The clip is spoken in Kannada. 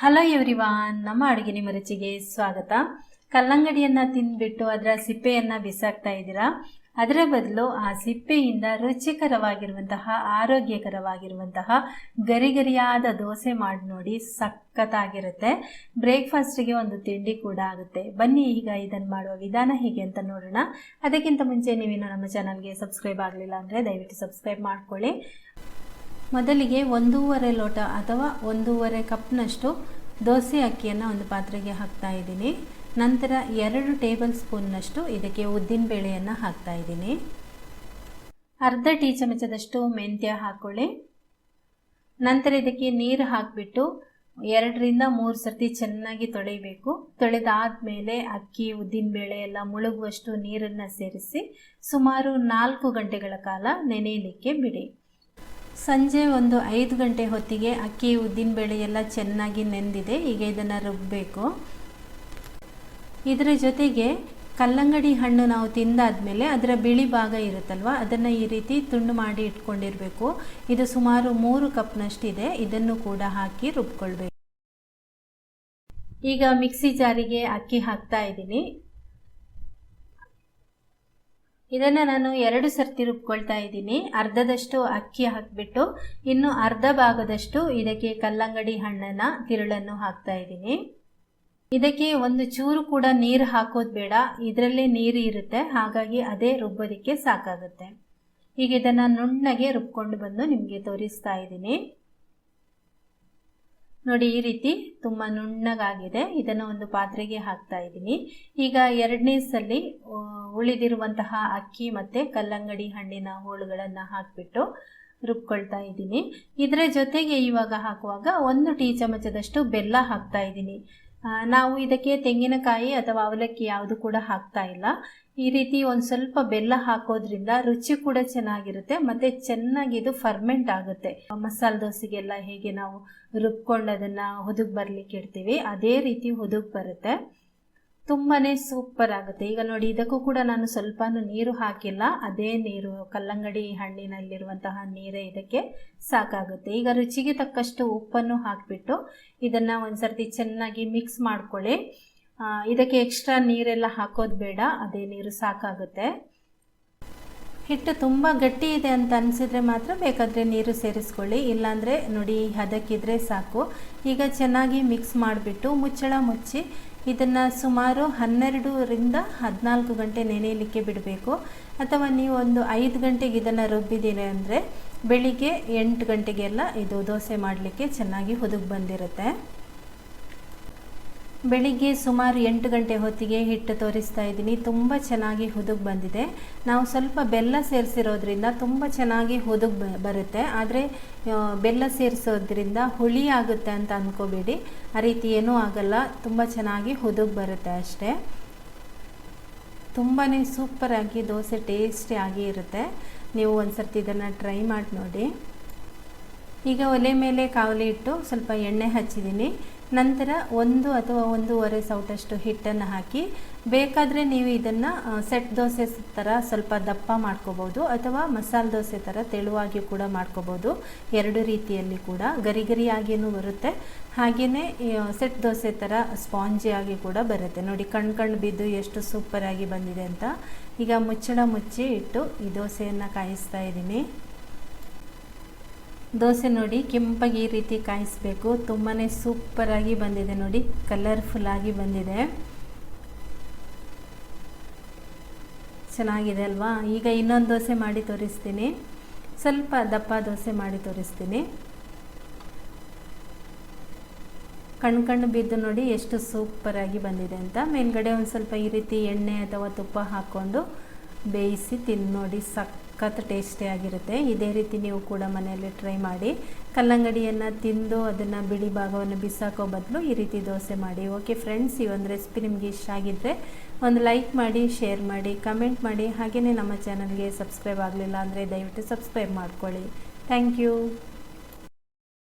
ಹಲೋ ಎವ್ರಿವಾನ್ ನಮ್ಮ ಅಡುಗೆ ನಿಮ್ಮ ರುಚಿಗೆ ಸ್ವಾಗತ. ಕಲ್ಲಂಗಡಿಯನ್ನ ತಿಂದ್ಬಿಟ್ಟು ಅದರ ಸಿಪ್ಪೆಯನ್ನ ಬಿಸಾಕ್ತಾ ಇದ್ದೀರಾ? ಅದರ ಬದಲು ಆ ಸಿಪ್ಪೆಯಿಂದ ರುಚಿಕರವಾಗಿರುವಂತಹ, ಆರೋಗ್ಯಕರವಾಗಿರುವಂತಹ ಗರಿಗರಿಯಾದ ದೋಸೆ ಮಾಡಿ ನೋಡಿ ಸಖತ್ತಾಗಿರುತ್ತೆ. ಬ್ರೇಕ್ಫಾಸ್ಟ್ಗೆ ಒಂದು ತಿಂಡಿ ಕೂಡ ಆಗುತ್ತೆ. ಬನ್ನಿ ಈಗ ಇದನ್ನು ಮಾಡುವ ವಿಧಾನ ಹೇಗೆ ಅಂತ ನೋಡೋಣ. ಅದಕ್ಕಿಂತ ಮುಂಚೆ ನೀವಿನ್ನು ನಮ್ಮ ಚಾನಲ್ಗೆ ಸಬ್ಸ್ಕ್ರೈಬ್ ಆಗಲಿಲ್ಲ ಅಂದರೆ ದಯವಿಟ್ಟು ಸಬ್ಸ್ಕ್ರೈಬ್ ಮಾಡ್ಕೊಳ್ಳಿ. ಮೊದಲಿಗೆ ಒಂದೂವರೆ ಲೋಟ ಅಥವಾ ಒಂದೂವರೆ ಕಪ್ನಷ್ಟು ದೋಸೆ ಅಕ್ಕಿಯನ್ನು ಒಂದು ಪಾತ್ರೆಗೆ ಹಾಕ್ತಾ ಇದ್ದೀನಿ. ನಂತರ ಎರಡು ಟೇಬಲ್ ಸ್ಪೂನ್ನಷ್ಟು ಇದಕ್ಕೆ ಉದ್ದಿನಬೇಳೆಯನ್ನು ಹಾಕ್ತಾ ಇದ್ದೀನಿ. ಅರ್ಧ ಟೀ ಚಮಚದಷ್ಟು ಮೆಂತ್ಯ ಹಾಕ್ಕೊಳ್ಳಿ ನಂತರ ಇದಕ್ಕೆ ನೀರು ಹಾಕಿಬಿಟ್ಟು ಎರಡರಿಂದ ಮೂರು ಸರ್ತಿ ಚೆನ್ನಾಗಿ ತೊಳೆಯಬೇಕು. ತೊಳೆದಾದ್ಮೇಲೆ ಅಕ್ಕಿ ಉದ್ದಿನಬೇಳೆ ಎಲ್ಲ ಮುಳುಗುವಷ್ಟು ನೀರನ್ನು ಸೇರಿಸಿ ಸುಮಾರು ನಾಲ್ಕು ಗಂಟೆಗಳ ಕಾಲ ನೆನೆಯಲಿಕ್ಕೆ ಬಿಡಿ. ಸಂಜೆ ಒಂದು ಐದು ಗಂಟೆ ಹೊತ್ತಿಗೆ ಅಕ್ಕಿ ಉದ್ದಿನ ಬೇಳೆ ಎಲ್ಲ ಚೆನ್ನಾಗಿ ನೆಂದಿದೆ. ಈಗ ಇದನ್ನು ರುಬ್ಬಬೇಕು ಇದರ ಜೊತೆಗೆ ಕಲ್ಲಂಗಡಿ ಹಣ್ಣು ನಾವು ತಿಂದಾದ್ಮೇಲೆ ಅದರ ಬಿಳಿ ಭಾಗ ಇರುತ್ತಲ್ವ, ಅದನ್ನು ಈ ರೀತಿ ತುಂಡು ಮಾಡಿ ಇಟ್ಕೊಂಡಿರಬೇಕು. ಇದು ಸುಮಾರು ಮೂರು ಕಪ್ನಷ್ಟಿದೆ. ಇದನ್ನು ಕೂಡ ಹಾಕಿ ರುಬ್ಕೊಳ್ಬೇಕು. ಈಗ ಮಿಕ್ಸಿ ಜಾರಿಗೆ ಅಕ್ಕಿ ಹಾಕ್ತಾ ಇದ್ದೀನಿ. ಇದನ್ನು ನಾನು ಎರಡು ಸರ್ತಿ ರುಬ್ಕೊಳ್ತಾ ಇದ್ದೀನಿ. ಅರ್ಧದಷ್ಟು ಅಕ್ಕಿ ಹಾಕಿಬಿಟ್ಟು, ಇನ್ನು ಅರ್ಧ ಭಾಗದಷ್ಟು ಇದಕ್ಕೆ ಕಲ್ಲಂಗಡಿ ಹಣ್ಣನ್ನು, ತಿರುಳನ್ನು ಹಾಕ್ತಾ ಇದ್ದೀನಿ. ಇದಕ್ಕೆ ಒಂದು ಚೂರು ಕೂಡ ನೀರು ಹಾಕೋದು ಬೇಡ. ಇದರಲ್ಲೇ ನೀರು ಇರುತ್ತೆ. ಹಾಗಾಗಿ ಅದೇ ರುಬ್ಬೋದಕ್ಕೆ ಸಾಕಾಗುತ್ತೆ. ಈಗ ಇದನ್ನು ನುಣ್ಣಗೆ ರುಬ್ಕೊಂಡು ಬಂದು ನಿಮಗೆ ತೋರಿಸ್ತಾ ಇದ್ದೀನಿ. ನೋಡಿ, ಈ ರೀತಿ ತುಂಬ ನುಣ್ಣಗಾಗಿದೆ. ಇದನ್ನು ಒಂದು ಪಾತ್ರೆಗೆ ಹಾಕ್ತಾ ಇದ್ದೀನಿ. ಈಗ ಎರಡನೇ ಸಲ ಉಳಿದಿರುವಂತಹ ಅಕ್ಕಿ ಮತ್ತು ಕಲ್ಲಂಗಡಿ ಹಣ್ಣಿನ ಹೋಳುಗಳನ್ನು ಹಾಕಿಬಿಟ್ಟು ರುಬ್ಕೊಳ್ತಾ ಇದ್ದೀನಿ. ಇದರ ಜೊತೆಗೆ ಇವಾಗ ಹಾಕುವಾಗ ಒಂದು ಟೀ ಚಮಚದಷ್ಟು ಬೆಲ್ಲ ಹಾಕ್ತಾ ಇದ್ದೀನಿ. ನಾವು ಇದಕ್ಕೆ ತೆಂಗಿನಕಾಯಿ ಅಥವಾ ಅವಲಕ್ಕಿ ಯಾವುದು ಕೂಡ ಹಾಕ್ತಾ ಇಲ್ಲ. ಈ ರೀತಿ ಒಂದು ಸ್ವಲ್ಪ ಬೆಲ್ಲ ಹಾಕೋದ್ರಿಂದ ರುಚಿ ಕೂಡ ಚೆನ್ನಾಗಿರುತ್ತೆ, ಮತ್ತೆ ಚೆನ್ನಾಗಿ ಇದು ಫರ್ಮೆಂಟ್ ಆಗುತ್ತೆ. ಮಸಾಲೆ ದೋಸೆಗೆಲ್ಲ ಹೇಗೆ ನಾವು ರುಬ್ಕೊಂಡು ಅದನ್ನು ಹುದುಗ್ ಬರ್ಲಿಕ್ಕೆ ಇಡ್ತೀವಿ, ಅದೇ ರೀತಿ ಹುದುಗ್ ಬರುತ್ತೆ. ತುಂಬಾ ಸೂಪರ್ ಆಗುತ್ತೆ. ಈಗ ನೋಡಿ, ಇದಕ್ಕೂ ಕೂಡ ನಾನು ಸ್ವಲ್ಪ ನೀರು ಹಾಕಿಲ್ಲ. ಅದೇ ನೀರು, ಕಲ್ಲಂಗಡಿ ಹಣ್ಣಿನಲ್ಲಿರುವಂತಹ ನೀರೇ ಇದಕ್ಕೆ ಸಾಕಾಗುತ್ತೆ. ಈಗ ರುಚಿಗೆ ತಕ್ಕಷ್ಟು ಉಪ್ಪನ್ನು ಹಾಕಿಬಿಟ್ಟು ಇದನ್ನು ಒಂದ್ಸರ್ತಿ ಚೆನ್ನಾಗಿ ಮಿಕ್ಸ್ ಮಾಡ್ಕೊಳ್ಳಿ. ಇದಕ್ಕೆ ಎಕ್ಸ್ಟ್ರಾ ನೀರೆಲ್ಲ ಹಾಕೋದು ಬೇಡ. ಅದೇ ನೀರು ಸಾಕಾಗುತ್ತೆ. ಹಿಟ್ಟು ತುಂಬ ಗಟ್ಟಿ ಇದೆ ಅಂತ ಅನಿಸಿದ್ರೆ ಮಾತ್ರ ಬೇಕಾದರೆ ನೀರು ಸೇರಿಸ್ಕೊಳ್ಳಿ. ಇಲ್ಲಾಂದರೆ ನೋಡಿ ಹದಕ್ಕಿದ್ರೆ ಸಾಕು. ಈಗ ಚೆನ್ನಾಗಿ ಮಿಕ್ಸ್ ಮಾಡಿಬಿಟ್ಟು ಮುಚ್ಚಳ ಮುಚ್ಚಿ ಇದನ್ನು ಸುಮಾರು ಹನ್ನೆರಡರಿಂದ ಹದಿನಾಲ್ಕು ಗಂಟೆ ನೆನೆಯಲಿಕ್ಕೆ ಬಿಡಬೇಕು. ಅಥವಾ ನೀವು ಒಂದು ಐದು ಗಂಟೆಗೆ ಇದನ್ನು ರುಬ್ಬಿದ್ದೀರಿ ಅಂದರೆ ಬೆಳಿಗ್ಗೆ ಎಂಟು ಗಂಟೆಗೆಲ್ಲ ಇದು ದೋಸೆ ಮಾಡಲಿಕ್ಕೆ ಚೆನ್ನಾಗಿ ಹುದುಗಿ ಬಂದಿರುತ್ತೆ. ಬೆಳಿಗ್ಗೆ ಸುಮಾರು ಎಂಟು ಗಂಟೆ ಹೊತ್ತಿಗೆ ಹಿಟ್ಟು ತೋರಿಸ್ತಾ ಇದ್ದೀನಿ. ತುಂಬ ಚೆನ್ನಾಗಿ ಹುದುಗ್ ಬಂದಿದೆ. ನಾವು ಸ್ವಲ್ಪ ಬೆಲ್ಲ ಸೇರಿಸಿರೋದ್ರಿಂದ ತುಂಬ ಚೆನ್ನಾಗಿ ಹುದುಗ್ ಬರುತ್ತೆ. ಆದರೆ ಬೆಲ್ಲ ಸೇರಿಸೋದ್ರಿಂದ ಹುಳಿ ಆಗುತ್ತೆ ಅಂತ ಅಂದ್ಕೋಬೇಡಿ ಆ ರೀತಿ ಏನೂ ಆಗಲ್ಲ. ತುಂಬ ಚೆನ್ನಾಗಿ ಹುದುಗ್ ಬರುತ್ತೆ ಅಷ್ಟೇ. ತುಂಬಾ ಸೂಪರಾಗಿ ದೋಸೆ ಟೇಸ್ಟಿಯಾಗಿ ಇರುತ್ತೆ. ನೀವು ಒಂದು ಸರ್ತಿ ಇದನ್ನು ಟ್ರೈ ಮಾಡಿ ನೋಡಿ ಈಗ ಒಲೆ ಮೇಲೆ ಕಾವಲಿ ಇಟ್ಟು ಸ್ವಲ್ಪ ಎಣ್ಣೆ ಹಚ್ಚಿದ್ದೀನಿ. ನಂತರ ಒಂದು ಅಥವಾ ಒಂದೂವರೆ ಸೌಟಷ್ಟು ಹಿಟ್ಟನ್ನು ಹಾಕಿ, ಬೇಕಾದರೆ ನೀವು ಇದನ್ನು ಸೆಟ್ ದೋಸೆ ಥರ ಸ್ವಲ್ಪ ದಪ್ಪ ಮಾಡ್ಕೋಬೋದು ಅಥವಾ ಮಸಾಲೆ ದೋಸೆ ಥರ ತೆಳುವಾಗಿ ಕೂಡ ಮಾಡ್ಕೋಬೋದು ಎರಡು ರೀತಿಯಲ್ಲಿ ಕೂಡ, ಗರಿ ಗರಿಯಾಗಿಯೂ ಬರುತ್ತೆ. ಹಾಗೆಯೇ ಸೆಟ್ ದೋಸೆ ಥರ ಸ್ಪಾಂಜಿಯಾಗಿ ಕೂಡ ಬರುತ್ತೆ. ನೋಡಿ, ಕಣ್ ಕಣ್ಣು ಬಿದ್ದು ಎಷ್ಟು ಸೂಪರಾಗಿ ಬಂದಿದೆ ಅಂತ. ಈಗ ಮುಚ್ಚಳ ಮುಚ್ಚಿ ಇಟ್ಟು ಈ ದೋಸೆಯನ್ನು ಕಾಯಿಸ್ತಾ ಇದ್ದೀನಿ. ದೋಸೆ ನೋಡಿ ಕೆಂಪಾಗಿ ಈ ರೀತಿ ಕಾಯಿಸಬೇಕು. ತುಂಬಾ ಸೂಪರಾಗಿ ಬಂದಿದೆ ನೋಡಿ. ಕಲರ್ಫುಲ್ಲಾಗಿ ಬಂದಿದೆ. ಚೆನ್ನಾಗಿದೆ ಅಲ್ವಾ? ಈಗ ಇನ್ನೊಂದು ದೋಸೆ ಮಾಡಿ ತೋರಿಸ್ತೀನಿ. ಸ್ವಲ್ಪ ದಪ್ಪ ದೋಸೆ ಮಾಡಿ ತೋರಿಸ್ತೀನಿ. ಕಣ್ಣು ಕಣ್ಣು ಬಿದ್ದು ನೋಡಿ ಎಷ್ಟು ಸೂಪರಾಗಿ ಬಂದಿದೆ ಅಂತ. ಮೇಲ್ಗಡೆ ಒಂದು ಸ್ವಲ್ಪ ಈ ರೀತಿ ಎಣ್ಣೆ ಅಥವಾ ತುಪ್ಪ ಹಾಕ್ಕೊಂಡು ಬೇಯಿಸಿ ತಿನ್ನೋಡಿ ನೋಡಿ ಸಖತ್ ಟೇಸ್ಟಿಯಾಗಿರುತ್ತೆ ಇದೇ ರೀತಿ ನೀವು ಕೂಡ ಮನೆಯಲ್ಲಿ ಟ್ರೈ ಮಾಡಿ. ಕಲ್ಲಂಗಡಿಯನ್ನು ತಿಂದು ಅದನ್ನು ಬಿಳಿ ಭಾಗವನ್ನು ಬಿಸಾಕೋ ಬದಲು ಈ ರೀತಿ ದೋಸೆ ಮಾಡಿ. ಓಕೆ ಫ್ರೆಂಡ್ಸ್, ಈ ಒಂದು ರೆಸಿಪಿ ನಿಮಗೆ ಇಷ್ಟ ಆಗಿದ್ದರೆ ಒಂದು ಲೈಕ್ ಮಾಡಿ, ಶೇರ್ ಮಾಡಿ, ಕಮೆಂಟ್ ಮಾಡಿ. ಹಾಗೆಯೇ ನಮ್ಮ ಚಾನಲ್ಗೆ ಸಬ್ಸ್ಕ್ರೈಬ್ ಆಗಲಿಲ್ಲ ಅಂದರೆ ದಯವಿಟ್ಟು ಸಬ್ಸ್ಕ್ರೈಬ್ ಮಾಡ್ಕೊಳ್ಳಿ. Thank you.